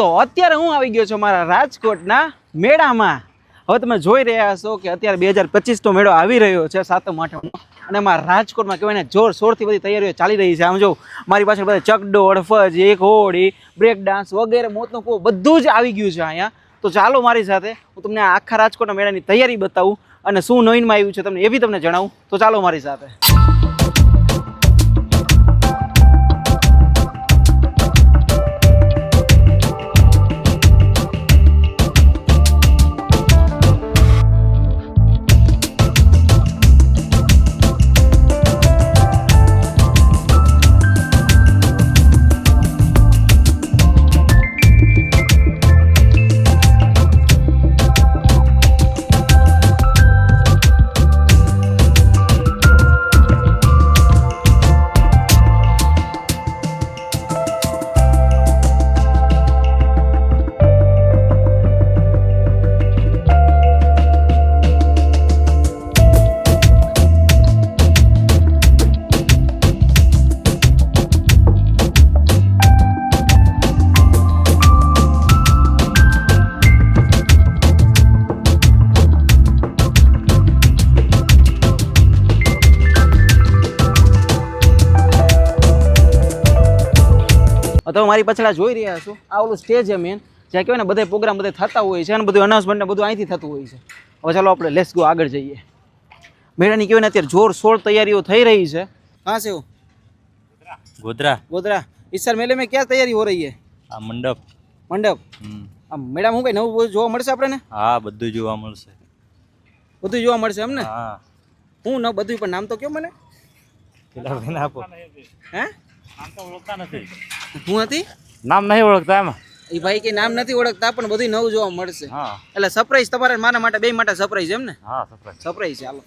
તો અત્યારે હું આવી ગયો છું મારા રાજકોટના મેળામાં. હવે તમે જોઈ રહ્યા છો કે અત્યારે બે હજાર પચીસનો મેળો આવી રહ્યો છે સાતમ આઠમનો. અને મારા રાજકોટમાં કહેવાય ને જોર શોરથી બધી તૈયારીઓ ચાલી રહી છે. આમ જો, મારી પાસે બધા ચકડો, અડફજ, એક હોડી બ્રેક ડાન્સ વગેરે, મોતનું કૂવો, બધું જ આવી ગયું છે અહીંયા. તો ચાલો મારી સાથે હું તમને આખા રાજકોટના મેળાની તૈયારી બતાવું અને શું નવીનમાં આવ્યું છે તમને એ બી તમને જણાવું. તો ચાલો મારી સાથે. તમે મારી પાછળ જોઈ રહ્યા છો? આ ઓલું સ્ટેજ છે મેન જ્યાં કહેવાય ને બધા પ્રોગ્રામ બધા થતા હોય છે અને બધું અનાઉન્સમેન્ટ બધું અહીંથી થતું હોય છે. હવે ચાલો આપણે લેસ ગો આગળ જઈએ. મેળાની કહેવાય ને અત્યારે જોર શોર તૈયારીઓ થઈ રહી છે. હા છે ગોધરા. ગોધરા. ઈસર મેલે મેં ક્યાં તૈયારી હો રહી છે? આ મંડપ. મંડપ? આમ મેડમ હું કઈ નવું જોવા મળશે આપણે ને હા બધું જોવા મળશે. બધું જોવા મળશે એમ ને? હું. ન બધું પણ નામ તો કયો મને? આપો. હે? હું હતી? નામ નહીં ઓળખતા એમ? એ ભાઈ કે નામ નથી ઓળખતા પણ બધું નવું જોવા મળશે. હા. એટલે સરપ્રાઈઝ તમારે મારા માટે બે માટે સરપ્રાઈઝ એમ ને? હા સરપ્રાઈઝ ચાલો.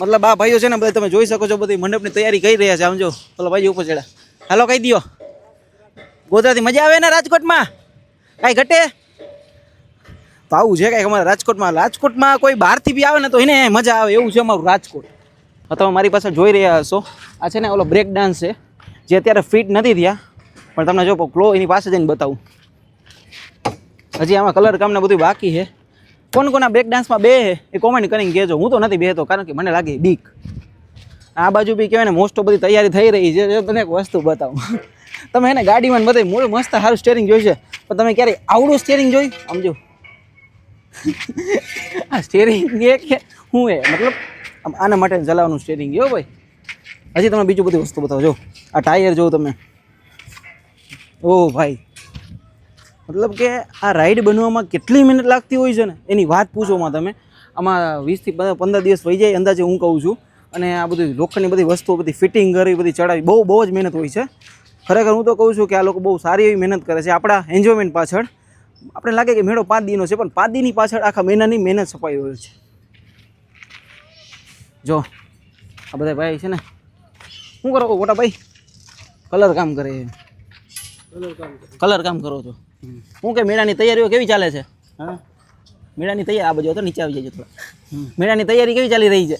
મતલબ આ ભાઈઓ છે ને બધા તમે જોઈ શકો છો બધી મંડપની તૈયારી કરી રહ્યા છે આમ જો. પેલો ભાઈ ઉપર ચડ્યા. હાલો કહી દો ગોધરાથી મજા આવે ને રાજકોટમાં? કાંઈ ઘટે? આવું છે કાંઈક અમારા રાજકોટમાં. રાજકોટમાં કોઈ બહારથી બી આવે ને તો એને મજા આવે. એવું છે અમારું રાજકોટ. તમે મારી પાસે જોઈ રહ્યા હશો. આ છે ને ઓલો બ્રેક ડાન્સ છે. જે અત્યારે ફિટ નથી થયા, પણ તમને જો ક્લો એની પાસે જઈને બતાવું. હજી આમાં કલર કામને બધું બાકી છે. કોણ કોના બ્રેક ડાન્સમાં બે એ કોમેન્ટ કરીને કહેજો. હું તો નથી બેહતો, કારણ કે મને લાગે બીક. આ બાજુ બી કહેવાય ને મોસ્ટ બધી તૈયારી થઈ રહી છે. તને એક વસ્તુ બતાવું. તમે એને ગાડીમાં બધે મોડું મસ્ત સારું સ્ટેરિંગ જોઈ છે. પણ તમે ક્યારેય આવડું સ્ટેરિંગ જોઈ સમજો. આ સ્ટેરિંગ એ કે હું એ? મતલબ આના માટે ચલાવવાનું સ્ટેરિંગ ગયો ભાઈ. હજી તમે બીજું બધી વસ્તુ બતાવો. જો, આ ટાયર જો તમે. ઓ ભાઈ, મતલબ કે આ રાઈડ બનવામાં કેટલી મહેનત લાગતી હોય છે ને? એની વાત પૂછોમાં તમે. આમાં વીસથી પંદર દિવસ વહી જાય, અંદાજે હું કહું છું. અને આ બધી લોખંડની બધી વસ્તુઓ, બધી ફિટિંગ કરી, બધી ચડાવી, બહુ બહુ જ મહેનત હોય છે. ખરેખર હું તો કહું છું કે આ લોકો બહુ સારી એવી મહેનત કરે છે. આપણા એન્જોયમેન્ટ પાછળ, આપણે લાગે કે મેળો પાંચ દીનો છે, પણ પાંચ દીની પાછળ આખા મહિનાની મહેનત છપાઈ હોય છે. જો, આ બધા ભાઈ છે ને શું કરો મોટા ભાઈ કલર કામ કરે કલર કામ કરો છો હું કે મેળાની તૈયારીઓ કેવી ચાલે છે હા મેળાની તૈયારી આ બાજુ તો નીચે આવી જજો થોડા મેળાની તૈયારી કેવી ચાલી રહી છે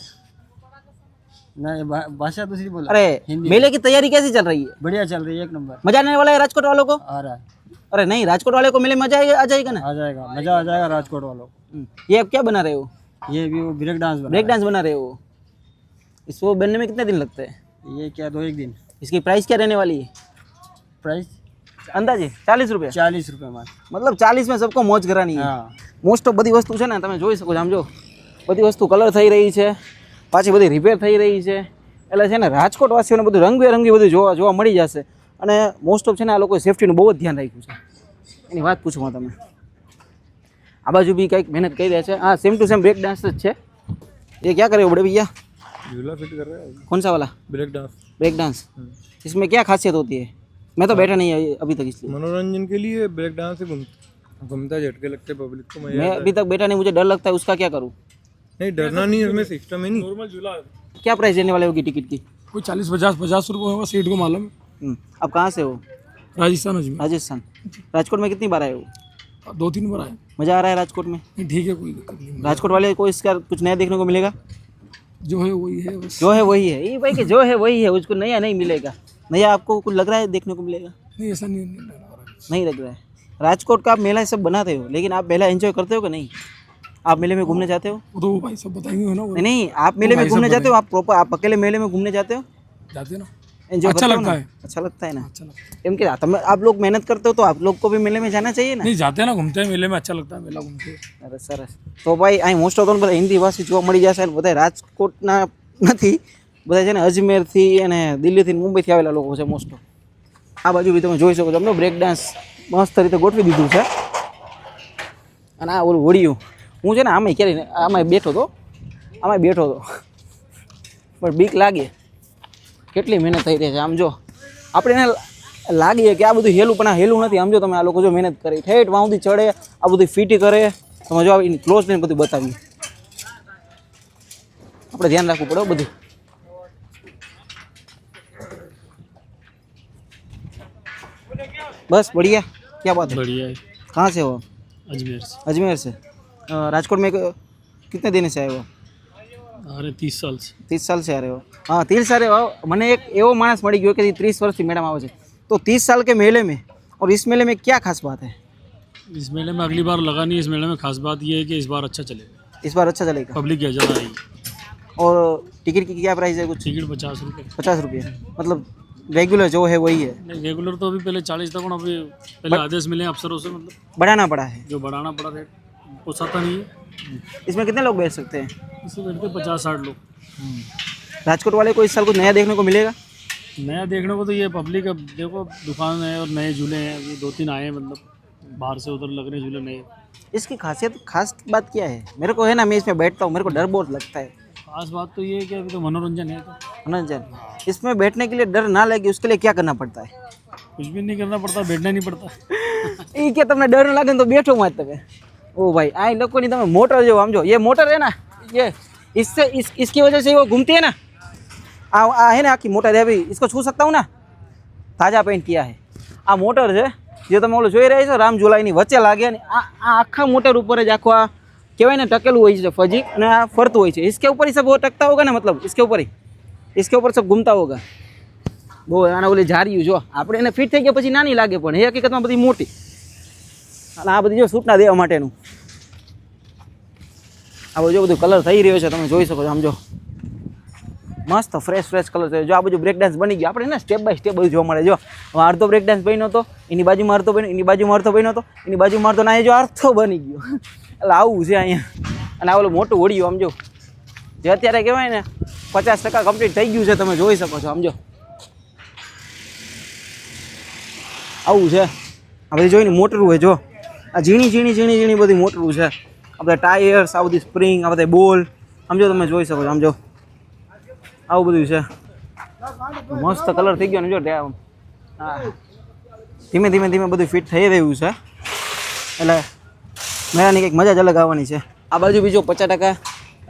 नहीं भा- भाषा दूसरी बोला अरे मेले की तैयारी कैसी चल रही है बढ़िया चल रही है एक नंबर मजा आने वाला है राजकोट वालों को आ रहा है अरे नहीं राजकोट वाले को मेले में मजा आएगा- आ जाएगा ना आ जाएगा मजा आ जाएगा राजकोट वालों को हम्म, ये आप क्या बना रहे हो ये भी वो ब्रेक डांस बना ब्रेक डांस बना रहे हो इसको बनने में कितने दिन लगते हैं है। ये क्या दो एक दिन इसकी प्राइस क्या रहने वाली है प्राइस अंदाजे चालीस रुपये चालीस रुपए में मतलब चालीस में सबको મોજ કરવાની है हाँ મોસ્ટ ઓફ બધી વસ્તુ છે ને તમે જોઈ શકો છો આમ જો બધી વસ્તુ કલર થઈ રહી છે પાછી બધી રિપેર થઈ રહી છે એટલે છે ને રાજકોટ વાસીઓને બધું રંગબેરંગી બધું જોવા જોવા મળી જશે અને મોસ્ટ ઓફ છે ને આ લોકોએ સેફટીનું બહુ જ ધ્યાન રાખ્યું છે એની વાત પૂછો તમે આ બાજુ બી કંઈક મહેનત કરી રહ્યા છે હા same to same break dance જ છે ये क्या करे हो बड़े भैया झूला फिट कर रहे हैं कौन सा वाला? Break dance. Break dance. इसमें क्या खासियत होती है? मैं तो बैठा नहीं है अभी तक इसलिए। मनोरंजन के लिए ब्रेक डांस से घूमता झटके लगते पब्लिक को मैं अभी तक बैठा नहीं मुझे डर लगता है उसका क्या करूँ? नहीं डरना नहीं इसमें सिस्टम है नहीं। नॉर्मल झूला क्या प्राइस देने वाले होगी टिकट की? कोई चालीस पचास पचास रुपये होगा सीट को मालूम। है हम्म, आप कहाँ से हो? राजस्थान अजमेर। राजस्थान। राजकोट में कितनी बार आए हो? दो तीन बार आए। मज़ा आ रहा है राजकोट में? ठीक है कोई राजकोट वाले को इसका कुछ नया देखने को मिलेगा? जो है वही है बस। जो है वही है। ये भाई कि जो है वही है उसको नया नहीं मिलेगा। नया आपको कुछ लग रहा है देखने को मिलेगा? नहीं ऐसा नहीं नहीं लग रहा। नहीं लग रहा है। राजकोट का आप मेला सब बनाते हो लेकिन आप मेला एंजॉय करते हो कि नहीं? आप मेले में घूमने जाते हो? वो तो भाई सब बताएँगे ना? नहीं नहीं आप मेले में घूमने जाते हो? आप प्रॉपर आप अकेले मेले में घूमने जाते हो? जाते हो ना। एंजॉय अच्छा करते हो लगता ना? है। अच्छा लगता है ना अच्छा लगता है एम के તમે आप लोग मेहनत करते हो तो आप लोग को भी मेले में जाना चाहिए ना नहीं जाते हैं ना घूमते हैं मेले में अच्छा लगता है मेला घूमते हैं અરે સરસ તો ભાઈ અહીં મોસ્ટ ઓફ બધા હિન્દી ભાષી જોવા મળી જશે અને બધા રાજકોટના નથી બધા છે ને અજમેરથી અને દિલ્હીથી ને મુંબઈથી આવેલા લોકો છે મોસ્ટ ઓફ આ બાજુ બી તમે જોઈ શકો છો અમને બ્રેક ડાન્સ મસ્ત રીતે ગોઠવી દીધું છે અને આ ઓલું હોડિયું હું છે ને આમાં ક્યારે આમાં બેઠો હતો આમાં બેઠો હતો પણ બીક લાગે કેટલી મહેનત થઈ રહી છે આમ જો આપણે એને લાગીએ કે આ બધું હેલું પણ આ હેલું નથી આમ જો તમે આ લોકો જો મહેનત કરી ઠેઠ વાંધી ચડે આ બધું ફીટી કરે તમે જો એની ક્લોઝ ને બધું બતાવ્યું આપણે ધ્યાન રાખવું પડે હો બધું बस बढ़िया क्या बात है बढ़िया है कहाँ से हो अजमेर से अजमेर से अ, राजकोट में क- कितने दिन से आए हो अरे तीस साल से ત્રીસ સાલ से आ रहे हो हाँ तीस साल हो મને એક એવો માણસ મળી ગયો કે જે ત્રીસ વર્ષથી મેડમ આવે છે તો तीस साल के मेले में और इस मेले में क्या खास बात है इस मेले में अगली बार लगा नहीं इस मेले में खास बात ये है कि इस बार अच्छा चलेगा इस बार अच्छा चलेगा पब्लिक की ज़्यादा आएगी और टिकट की क्या प्राइस है कुछ टिकट पचास रुपये पचास रुपये मतलब रेगुलर जो है वही है नहीं रेगुलर तो अभी पहले चालीस था अभी पहले आदेश मिले अफसरों से मतलब बढ़ाना पड़ा है जो बढ़ाना पड़ा रेट पोसाता नहीं है इसमें कितने लोग बैठ सकते हैं इससे बैठते पचास साठ लोग राजकोट वाले को इस साल कुछ नया देखने को मिलेगा नया देखने को तो ये पब्लिक अब देखो दुकान है और नए झूले हैं अभी दो तीन आए हैं मतलब बाहर से उधर लग रहे हैं झूले नए इसकी खासियत खास बात क्या है मेरे को है ना मैं इसमें बैठता हूँ मेरे को डर बहुत लगता है खास बात तो ये है कि अभी तो मनोरंजन है तो मनोरंजन इसमें बैठने के लिए डर ना लगे उसके लिए क्या करना पड़ता है कुछ भी नहीं करना पड़ता बैठना नहीं पड़ता એ કે તમને ડર ન લાગે ને તો બેઠો માં જ તમે ओ भाई આ લોકોની તમે મોટર જો આમ જો ये मोटर है ना ये इससे इस इसकी वजह से वो घूमती है ना आ, आ है ना આખી મોટર है अभी इसको छू सकता हूँ ना તાજા પેન્ટ કિયા है આ મોટર છે જે તમે ઓલું જોઈ રહ્યા છો રામ ઝુલાઈની વચ્ચે લાગે ને આ આ આખા મોટર ઉપર જ આખો આ કહેવાય ને ટકેલું હોય છે ફજી અને આ ફરતું હોય છે इसके ऊपर ही सब वो टकता होगा ना मतलब इसके ऊपर ही इसके ऊपर सब घूमता होगा બહુ આના ઓલી જાર્યું જો આપણે એને ફિટ થઈ ગયા પછી નાની લાગે પણ એ હકીકતમાં બધી મોટી અને આ બધી જો સૂટના દેવા માટેનું આ બધું બધું કલર થઈ રહ્યો છે, તમે જોઈ શકો છો, આમ જો. મસ્ત ફ્રેશ ફ્રેશ કલર છે જો આ બધું બ્રેક ડાન્સ બની ગયું. આપણે ને સ્ટેપ બાય સ્ટેપ બધું જોવા મળે. જો અડધો બ્રેક ડાન્સ બન્યો હતો એની બાજુ મારતો બન્યો, એની બાજુ મારતો બન્યો હતો એની બાજુ મારતો ના જો અડધો બની ગયો. એટલે આવું છે અહીંયા. અને આ ઓલું મોટું ઓળિયું આમ જો. જે અત્યારે કહેવાય ને, પચાસ ટકા કમ્પ્લીટ થઈ ગયું છે, તમે જોઈ શકો છો સમજો આવું છે. આ બધી જોઈને મોટરું હોય, જો. આ ઝીણી ઝીણી ઝીણી ઝીણી બધી મોટરું છે. આ બધા ટાયર્સ આ બધી સ્પ્રિંગ આ બધા બોલ. સમજો તમે જોઈ શકો છો સમજો આવું બધું છે. મસ્ત કલર થઈ ગયો ને જો હા. ધીમે ધીમે ધીમે બધું ફિટ થઈ રહ્યું છે. એટલે મેળાની કંઈક મજા જ અલગ આવવાની છે. આ બાજુ બીજો પચાસ ટકા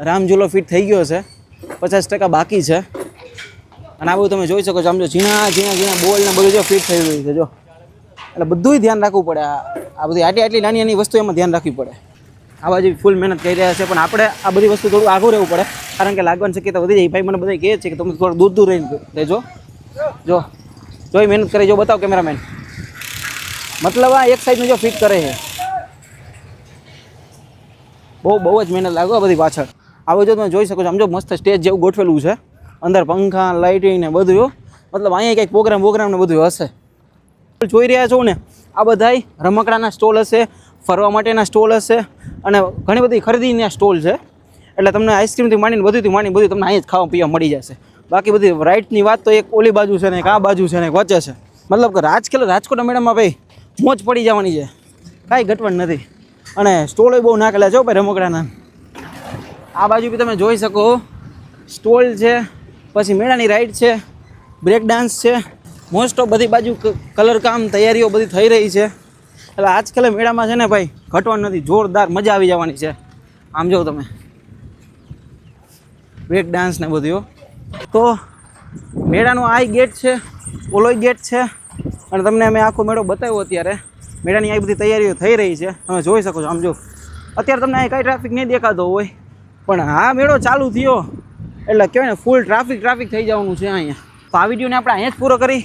રામઝૂલો ફિટ થઈ ગયો છે. પચાસ ટકા બાકી છે. અને આ બધું તમે જોઈ શકો છો, આમ જો ઝીણા ઝીણા ઝીણા બોલ ને બધું જો ફિટ થઈ રહ્યું છે, જો. એટલે બધું ધ્યાન રાખવું પડે આ બધી આટલી આટલી નાની નાની વસ્તુ એમાં ધ્યાન રાખવી પડે. આ બાજુ ફૂલ મહેનત કરી રહ્યા છે, પણ આપણે આ બધી વસ્તુ થોડું આગળ રહેવું પડે. કારણ કે લાગવાની શક્યતા વધી જાય. ભાઈ મને બધા કહે છે કે તમે થોડું દૂર દૂર રહીને રહેજો. જો જોઈ મહેનત કરી, જો બતાવો કેમેરામેન. મતલબ આ એક સાઈડનું જો ફિટ કરે છે. બહુ બહુ જ મહેનત લાગો બધી પાછળ. આ બધું તમે જોઈ શકો છો, આમ જો મસ્ત સ્ટેજ જેવું ગોઠવેલું છે. અંદર પંખા લાઇટિંગ ને બધું મતલબ અહીંયા કંઈક પ્રોગ્રામ પ્રોગ્રામ ને બધું હશે. જોઈ રહ્યા છો ને, આ બધાય રમકડાના સ્ટોલ હશે, ફરવા માટેના સ્ટોલ હશે. અને ઘણી બધી ખરીદીના સ્ટોલ છે. એટલે તમને આઈસ્ક્રીમથી માંડીને બધુંથી માંડી બધું તમને અહીંયા જ ખાવા પીવા મળી જશે. બાકી બધી રાઇડની વાત તો એક ઓલી બાજુ છે ને એક આ બાજુ છે ને એક વચ્ચે છે. મતલબ કે રાજકેલ રાજકોટ મેડમમાં ભાઈ મોજ પડી જવાની છે. કાંઈ ઘટવાનું નથી. અને સ્ટોલે બહુ નાખેલા છે ભાઈ રમકડાના. આ બાજુ બી તમે જોઈ શકો સ્ટોલ છે, પછી મેળાની રાઈડ છે બ્રેક ડાન્સ છે. મોસ્ટ ઓફ બધી બાજુ કલર કામ તૈયારીઓ બધી થઈ રહી છે. એટલે આજકાલે મેળામાં છે ને ભાઈ, ઘટવાનું નથી, જોરદાર મજા આવી જવાની છે. આમ જો તમે. બ્રેક ડાન્સ ને બધું તો મેળાનો આ ગેટ છે ઓલોય ગેટ છે. અને તમને અમે આખો મેળો બતાવ્યો અત્યારે. મેળાની આ બધી તૈયારીઓ થઈ રહી છે. તમે જોઈ શકો છો, આમ જો. અત્યારે તમને અહીં કાંઈ ટ્રાફિક નહીં દેખાતો હોય. પણ આ મેળો ચાલુ થયો. એટલે કહેવાય ને ફૂલ ટ્રાફિક ટ્રાફિક થઈ જવાનું છે અહીંયા. તો આ વિડીયોને આપણે અહીંયા જ પૂરો કરી.